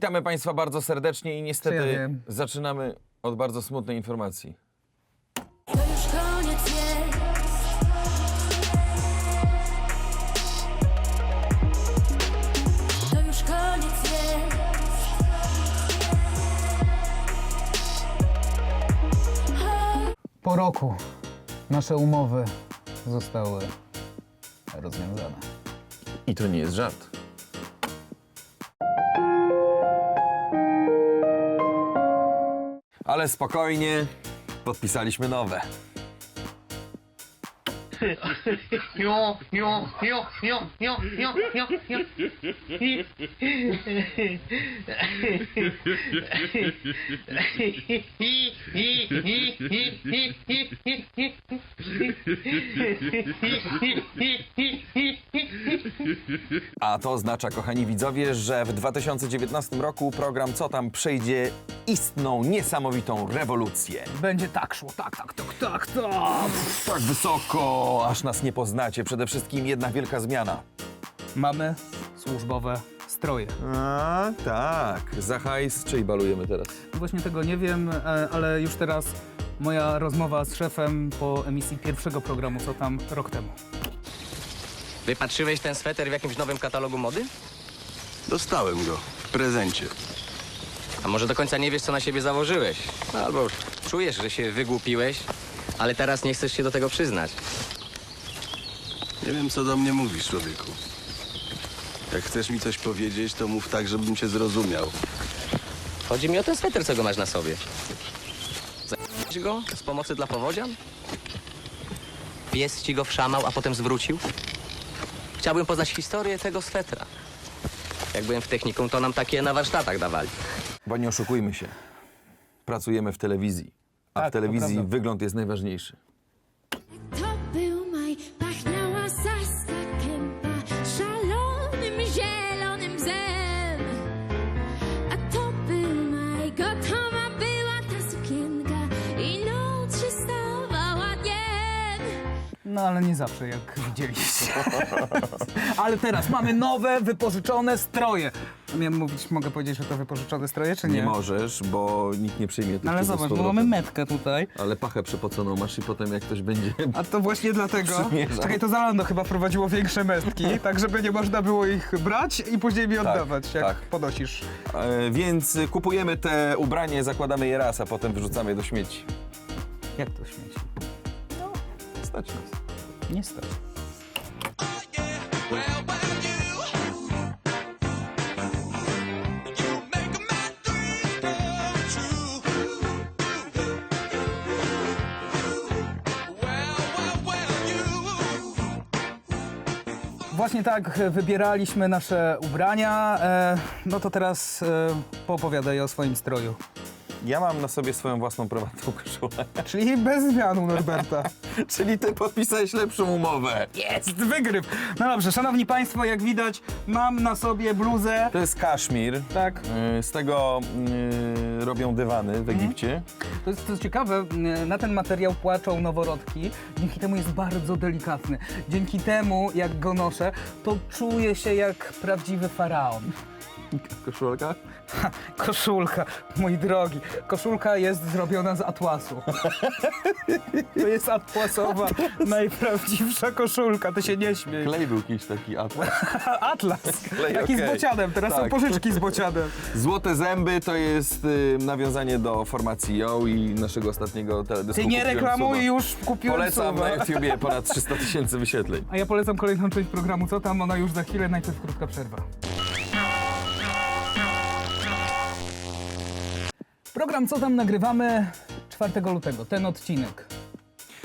Witamy Państwa bardzo serdecznie i Co niestety ja wiem? zaczynamy od bardzo smutnej informacji. To już koniec jest. To już koniec jest. Po roku nasze umowy zostały rozwiązane. I to nie jest żart. Ale spokojnie, podpisaliśmy nowe. A to oznacza, kochani widzowie, że w 2019 roku program Co tam przejdzie istną, niesamowitą rewolucję. Będzie tak szło, tak, tak, tak, tak, tak. Tak wysoko, aż nas nie poznacie. Przede wszystkim jedna wielka zmiana. Mamy służbowe stroje. A, tak. Za hajs, czyli balujemy teraz. Właśnie tego nie wiem, e, ale już teraz moja rozmowa z szefem po emisji pierwszego programu, co tam rok temu. Wypatrzyłeś ten sweter w jakimś nowym katalogu mody? Dostałem go w prezencie. A może do końca nie wiesz, co na siebie założyłeś? No, albo czujesz, że się wygłupiłeś, ale teraz nie chcesz się do tego przyznać. Nie wiem, co do mnie mówisz, człowieku. Jak chcesz mi coś powiedzieć, to mów tak, żebym cię zrozumiał. Chodzi mi o ten sweter, co go masz na sobie. Zająłeś go z pomocy dla powodzian? Pies ci go wszamał, a potem zwrócił? Chciałbym poznać historię tego swetra. Jak byłem w technikum, to nam takie na warsztatach dawali. Bo nie oszukujmy się. Pracujemy w telewizji. A Tak, w telewizji wygląd jest najważniejszy. No ale nie zawsze, jak widzieliście. ale teraz mamy nowe, wypożyczone stroje. Miałem mówić, mogę powiedzieć, że to wypożyczone stroje, czy nie? Nie możesz, bo nikt nie przyjmie tych No ale zobacz, bo mamy metkę tutaj. Ale pachę przepoconą masz i potem jak ktoś będzie... A to właśnie dlatego. Przymierzam. Czekaj, to Zalando chyba wprowadziło większe mestki, tak żeby nie można było ich brać i później mi oddawać, jak tak. podnosisz. E, więc kupujemy te ubranie, zakładamy je raz, a potem wyrzucamy je do śmieci. Jak to śmieci? Stać nas. Nie stać. Właśnie tak wybieraliśmy nasze ubrania. E, no to teraz e, poopowiadaj o swoim stroju. Ja mam na sobie swoją własną prywatną koszulę. Czyli bez zmian u Norberta. Czyli ty podpisałeś lepszą umowę. Jest wygryw! No dobrze, szanowni państwo, jak widać, mam na sobie bluzę. To jest kaszmir. Tak, E, Z tego e, robią dywany w Egipcie. to jest, to jest ciekawe, m, na ten materiał płaczą noworodki, dzięki temu jest bardzo delikatny. Dzięki temu, jak go noszę, to czuję się jak prawdziwy faraon. Koszulka? Ha, koszulka, mój drogi, koszulka jest zrobiona z atłasu. To jest atłasowa, najprawdziwsza koszulka, ty się nie śmiej. Klej był jakiś taki atlas. Atlas, Klej, taki z okej. bocianem, teraz są Tak. pożyczki z bocianem. Złote zęby to jest y, nawiązanie do formacji Yo i naszego ostatniego teledysku. Ty nie reklamuj, już kupiłem Polecam suba. na YouTubie ponad 300 tysięcy wyświetleń. A ja polecam kolejną część programu Co tam? Ona już za chwilę, najpierw krótka przerwa. Program Co tam nagrywamy 4 lutego, ten odcinek.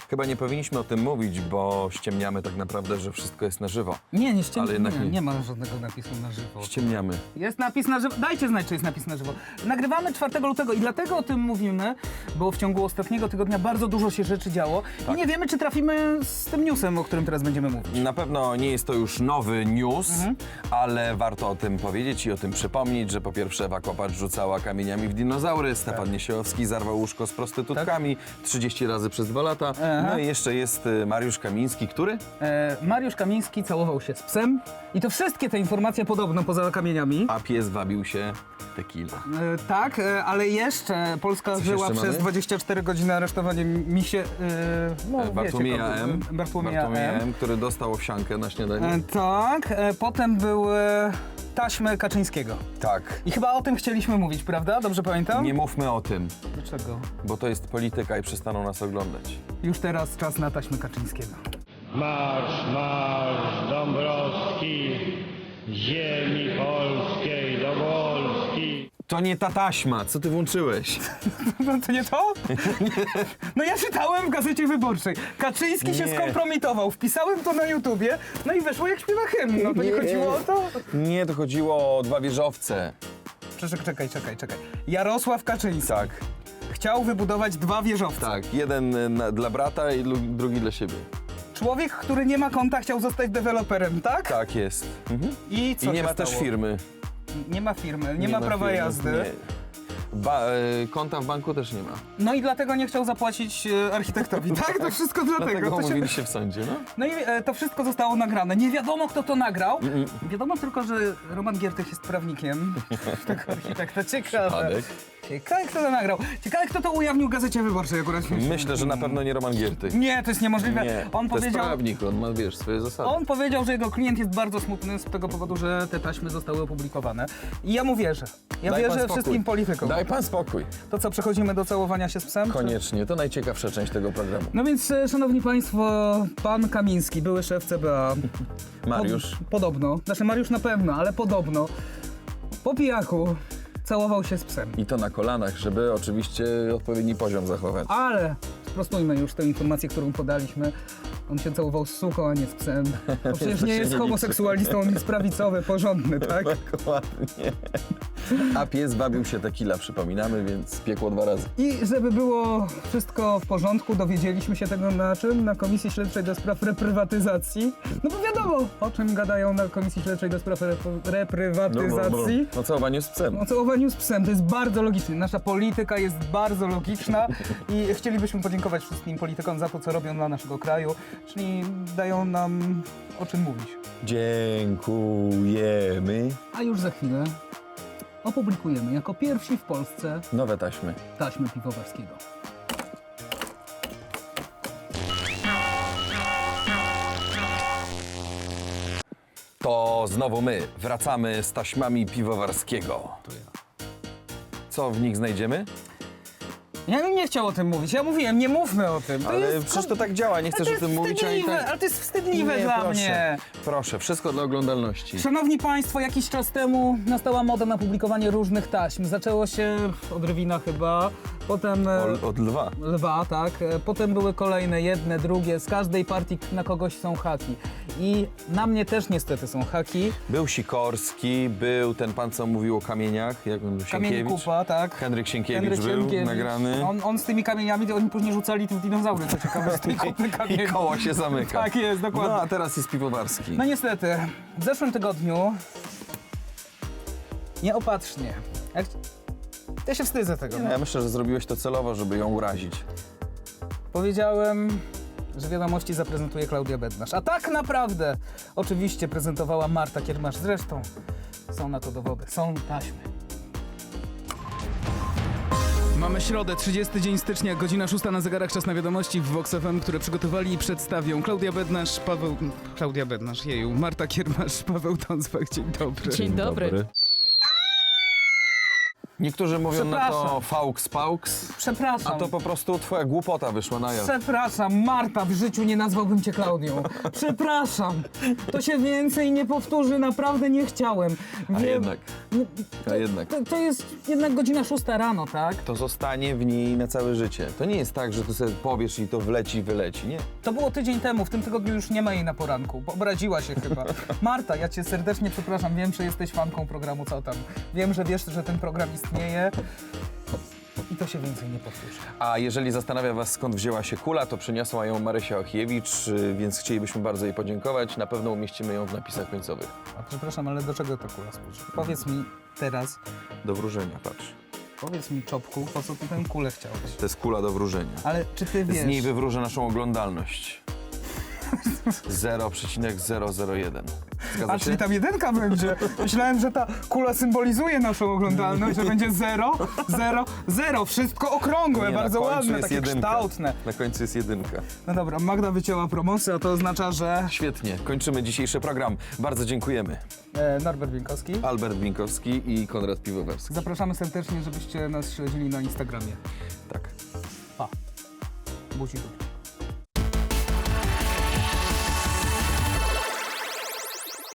Chyba nie powinniśmy o tym mówić, bo ściemniamy tak naprawdę, że wszystko jest na żywo. Nie, nie Ale jednak nie, nie. nie ma żadnego napisu na żywo. Ściemniamy. Jest napis na żywo. Dajcie znać, czy jest napis na żywo. Nagrywamy 4 lutego i dlatego o tym mówimy, bo w ciągu ostatniego tygodnia bardzo dużo się rzeczy działo i nie wiemy, czy trafimy z tym newsem, o którym teraz będziemy mówić. Na pewno nie jest to już nowy news, Mhm. ale warto o tym powiedzieć i o tym przypomnieć, że po pierwsze Ewa Kopacz rzucała kamieniami w dinozaury, Stefan Niesiejowski zarwał łóżko z prostytutkami 30 razy przez dwa lata, E, No i jeszcze jest y, Mariusz Kamiński, który? E, Mariusz Kamiński całował się z psem. I to wszystkie te informacje podobno poza kamieniami. A pies wabił się tequila. E, tak, e, ale jeszcze Polska Coś żyła jeszcze przez mamy? 24 godziny aresztowanie misie... E, no, wiecie, Bartłomieja kogo- M. Bartłomieja M. M, który dostał owsiankę na śniadanie. E, tak, e, potem były taśmy Kaczyńskiego. Tak. I chyba o tym chcieliśmy mówić, prawda? Dobrze pamiętam? Nie mówmy o tym, Dlaczego? bo to jest polityka i przestaną nas oglądać. Już teraz czas na taśmy Kaczyńskiego. Marsz, marsz Dąbrowski, ziemi polskiej do Polski. To nie ta taśma, co ty włączyłeś? No to nie to? No ja czytałem w Gazecie Wyborczej. Kaczyński się Nie. skompromitował. Wpisałem to na YouTubie, no i weszło jak śpiewa hymn. No to nie, Nie. chodziło o to? Nie, to chodziło o dwa wieżowce. Czekaj, czekaj, czekaj, czekaj. Jarosław Kaczyński Tak, chciał wybudować dwa wieżowce. tak. Jeden y, na, dla brata i lu- drugi dla siebie. Człowiek, który nie ma konta, chciał zostać deweloperem, tak? Tak jest. Mhm. I co I nie się ma stało? też firmy. Nie ma firmy, nie, ma prawa firmy. jazdy. Nie. Ba- y, konta w banku też nie ma. No i dlatego nie chciał zapłacić e, architektowi, tak? To wszystko dlatego. Dlatego To się... umówili się w sądzie, no? No i e, to wszystko zostało nagrane. Nie wiadomo, kto to nagrał. Wiadomo tylko, że Roman Giertych jest prawnikiem tego architekta. Ciekawe. Przypadek. Ciekawe, kto to nagrał. Ciekawe, kto to ujawnił w Gazecie Wyborczej akurat. Myślę, że na pewno nie Roman Gierty. Nie, to jest niemożliwe. Nie, on to jest powiedział... prawnik, on ma, wiesz, swoje zasady. On powiedział, że jego klient jest bardzo smutny z tego powodu, że te taśmy zostały opublikowane. I ja mu wierzę. Ja Daj pan wierzę spokój. wszystkim politykom. Daj pan spokój. To co, przechodzimy do całowania się z psem? czy- Koniecznie, to najciekawsza część tego programu. No więc, e, szanowni państwo, pan Kamiński, były szef CBA. Mariusz, Pod, podobno, znaczy Mariusz na pewno, ale podobno, po pijaku całował się z psem. i to na kolanach, żeby oczywiście odpowiedni poziom zachować. Ale sprostujmy już tę informację, którą podaliśmy. On się całował z suką, a nie z psem. Bo przecież nie jest homoseksualistą, on jest prawicowy, porządny, tak? Dokładnie. A pies bawił się tequila, przypominamy, więc piekło dwa razy. I żeby było wszystko w porządku, dowiedzieliśmy się tego na czym? Na Komisji Śledczej do Spraw Reprywatyzacji. No bo wiadomo, o czym gadają na Komisji Śledczej do Spraw rep- Reprywatyzacji. No całowaniu z psem. O całowaniu z psem, to jest bardzo logiczne. Nasza polityka jest bardzo logiczna i chcielibyśmy podziękować wszystkim politykom za to, co robią dla naszego kraju, czyli dają nam o czym mówić. Dziękujemy. A już za chwilę opublikujemy jako pierwsi w Polsce Nowe taśmy. taśmy piwowarskiego. To znowu my wracamy z taśmami piwowarskiego. Co w nich znajdziemy? Ja bym nie chciał o tym mówić, ja mówiłem, nie mówmy o tym. To Ale jest przecież to tak działa, nie chcesz o tym jest mówić, wstydliwe, tak... Ale to jest wstydliwe dla proszę. mnie. Proszę, wszystko dla oglądalności. Szanowni Państwo, jakiś czas temu nastała moda na publikowanie różnych taśm. Zaczęło się od Rywina chyba, potem... e, O, od lwa. Lwa, tak. E, Potem były kolejne, jedne, drugie. Z każdej partii na kogoś są haki. I na mnie też niestety są haki. Był Sikorski, był ten pan, co mówił o kamieniach, jak on Kamień kupa, tak. Henryk Sienkiewicz Henryk był Sienkiewicz. nagrany. On, on z tymi kamieniami, oni później rzucali tym dinozaury, co ciekawe, z tej kupy I kamieni. koło się zamyka. Tak jest, dokładnie. No a teraz jest piwowarski. No niestety, w zeszłym tygodniu nieopatrznie. Jak... Ja się wstydzę tego. No, ja myślę, że zrobiłeś to celowo, żeby ją urazić. Powiedziałem, że wiadomości zaprezentuje Klaudia Bednarz. A tak naprawdę oczywiście prezentowała Marta Kiermasz. Zresztą są na to dowody, są taśmy. Mamy środę, 30 dzień stycznia, godzina 6 na zegarach, czas na wiadomości w Vox FM, które przygotowali i przedstawią Klaudia Bednarz, Paweł... Klaudia Bednarz, jeju, Marta Kiermasz, Paweł Tonsbach, dzień dobry. Dzień dobry. Niektórzy mówią na to Przepraszam. paux, Przepraszam. a to po prostu twoja głupota wyszła na jaw. Przepraszam, Marta, w życiu nie nazwałbym cię Klaudią. Przepraszam. To się więcej nie powtórzy, naprawdę nie chciałem. A Wiem- jednak, a jednak. To, to jest jednak godzina 6 rano, tak? To zostanie w niej na całe życie. To nie jest tak, że ty sobie powiesz i to wleci, wyleci. Nie. To było tydzień temu, w tym tygodniu już nie ma jej na poranku, bo obraziła się chyba. Marta, ja cię serdecznie przepraszam, wiem, że jesteś fanką programu Co tam. Wiem, że wiesz, że ten program istnieje. I to się więcej nie powtórzy. A jeżeli zastanawia was, skąd wzięła się kula, to przyniosła ją Marysia Ochiewicz, y, więc chcielibyśmy bardzo jej podziękować. Na pewno umieścimy ją w napisach końcowych. A przepraszam, ale do czego ta kula służy? Powiedz mi teraz. Do wróżenia, patrz. Powiedz mi, Czopku, po co ty tę kulę chciałeś? To jest kula do wróżenia. Ale czy ty wiesz... Z niej wywróżę naszą oglądalność. 0,001. Zgadza A, się? czyli tam jedynka będzie. Myślałem, że ta kula symbolizuje naszą oglądalność, że będzie 0, 0, 0. Wszystko okrągłe, Nie, bardzo końcu ładne, jest takie jedynka. kształtne. Na końcu jest jedynka. No dobra, Magda wycięła promocję, a to oznacza, że Świetnie, kończymy dzisiejszy program. Bardzo dziękujemy. e, Norbert Winkowski. Albert Binkowski i Konrad Piwowarski. Zapraszamy serdecznie, żebyście nas śledzili na Instagramie. Tak. Pa. Buzi.